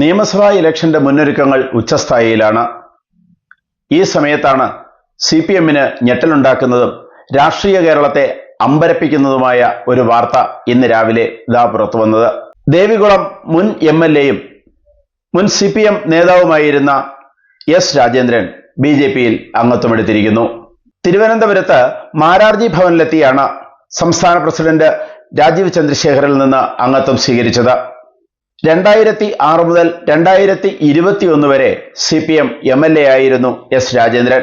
നിയമസഭാ ഇലക്ഷന്റെ മുന്നൊരുക്കങ്ങൾ ഉച്ചസ്ഥായിയിലാണ്. ഈ സമയത്താണ് സി പി എമ്മിന് ഞെട്ടലുണ്ടാക്കുന്നതും രാഷ്ട്രീയ കേരളത്തെ അമ്പരപ്പിക്കുന്നതുമായ ഒരു വാർത്ത ഇന്ന് രാവിലെ ഇതാ പുറത്തു വന്നത്. ദേവികുളം മുൻ എം എൽ എയും മുൻ സി പി എം നേതാവുമായിരുന്ന എസ് രാജേന്ദ്രൻ ബി ജെ പിയിൽ അംഗത്വമെടുത്തിരിക്കുന്നു. തിരുവനന്തപുരത്ത് മാരാർജി ഭവനിലെത്തിയാണ് സംസ്ഥാന പ്രസിഡന്റ് രാജീവ് ചന്ദ്രശേഖറിൽ നിന്ന് അംഗത്വം സ്വീകരിച്ചത്. രണ്ടായിരത്തി ആറ് മുതൽ രണ്ടായിരത്തി ഇരുപത്തി ഒന്ന് വരെ C P M M L A ആയിരുന്നു എസ് രാജേന്ദ്രൻ.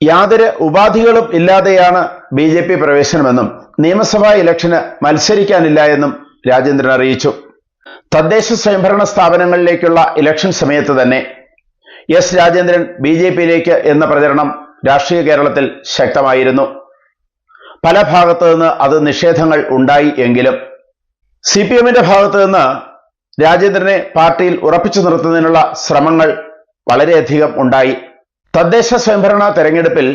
യാതൊരു ഉപാധികളും ഇല്ലാതെയാണ് ബി ജെ പി പ്രവേശനമെന്നും നിയമസഭാ ഇലക്ഷന് മത്സരിക്കാനില്ല എന്നും രാജേന്ദ്രൻ അറിയിച്ചു. തദ്ദേശ സ്വയംഭരണ സ്ഥാപനങ്ങളിലേക്കുള്ള ഇലക്ഷൻ സമയത്ത് തന്നെ എസ് രാജേന്ദ്രൻ ബി ജെ പിയിലേക്ക് എന്ന പ്രചരണം രാഷ്ട്രീയ കേരളത്തിൽ ശക്തമായിരുന്നു. പല ഭാഗത്തു നിന്ന് അത് നിഷേധങ്ങൾ ഉണ്ടായി എങ്കിലും സി പി എമ്മിന്റെ ഭാഗത്തു നിന്ന് രാജേന്ദ്രനെ പാർട്ടിയിൽ ഉറപ്പിച്ചു നിർത്തുന്നതിനുള്ള ശ്രമങ്ങൾ വളരെയധികം ഉണ്ടായി. തദ്ദേശ സ്വയംഭരണ തെരഞ്ഞെടുപ്പിൽ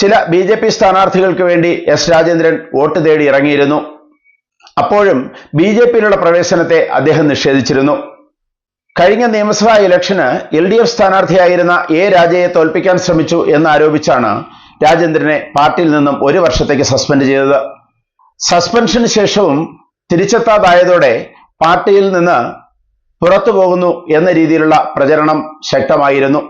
ചില ബി ജെ പി സ്ഥാനാർത്ഥികൾക്ക് വേണ്ടി എസ് രാജേന്ദ്രൻ വോട്ട് തേടി ഇറങ്ങിയിരുന്നു. അപ്പോഴും ബി ജെ പിയിലുള്ള പ്രവേശനത്തെ അദ്ദേഹം നിഷേധിച്ചിരുന്നു. കഴിഞ്ഞ നിയമസഭാ ഇലക്ഷന് എൽ ഡി എഫ് സ്ഥാനാർത്ഥിയായിരുന്ന എ രാജയെ തോൽപ്പിക്കാൻ ശ്രമിച്ചു എന്നാരോപിച്ചാണ് രാജേന്ദ്രനെ പാർട്ടിയിൽ നിന്നും ഒരു വർഷത്തേക്ക് സസ്പെൻഡ് ചെയ്തത്. സസ്പെൻഷന് ശേഷവും തിരിച്ചെത്താതായതോടെ പാർട്ടിയിൽ നിന്ന് പുറത്തു പോകുന്നു എന്ന രീതിയിലുള്ള പ്രചരണം ശക്തമായിരുന്നു.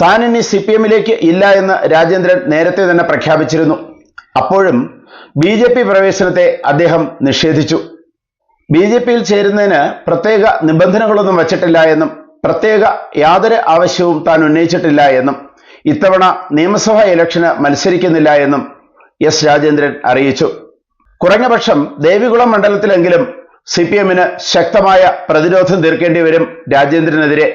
താൻ ഇനി സി പി എമ്മിലേക്ക് ഇല്ല എന്ന് രാജേന്ദ്രൻ നേരത്തെ തന്നെ പ്രഖ്യാപിച്ചിരുന്നു. അപ്പോഴും ബി ജെ പി പ്രവേശനത്തെ അദ്ദേഹം നിഷേധിച്ചു. ബി ജെ പിയിൽ ചേരുന്നതിന് പ്രത്യേക നിബന്ധനകളൊന്നും വച്ചിട്ടില്ല എന്നും പ്രത്യേക യാതൊരു ആവശ്യവും താൻ ഉന്നയിച്ചിട്ടില്ല എന്നും ഇത്തവണ നിയമസഭാ ഇലക്ഷന് മത്സരിക്കുന്നില്ല എന്നും എസ് രാജേന്ദ്രൻ അറിയിച്ചു. കുറഞ്ഞപക്ഷം ദേവികുളം മണ്ഡലത്തിലെങ്കിലും സി പി എമ്മിന് ശക്തമായ പ്രതിരോധം തീർക്കേണ്ടി വരും രാജേന്ദ്രനെതിരെ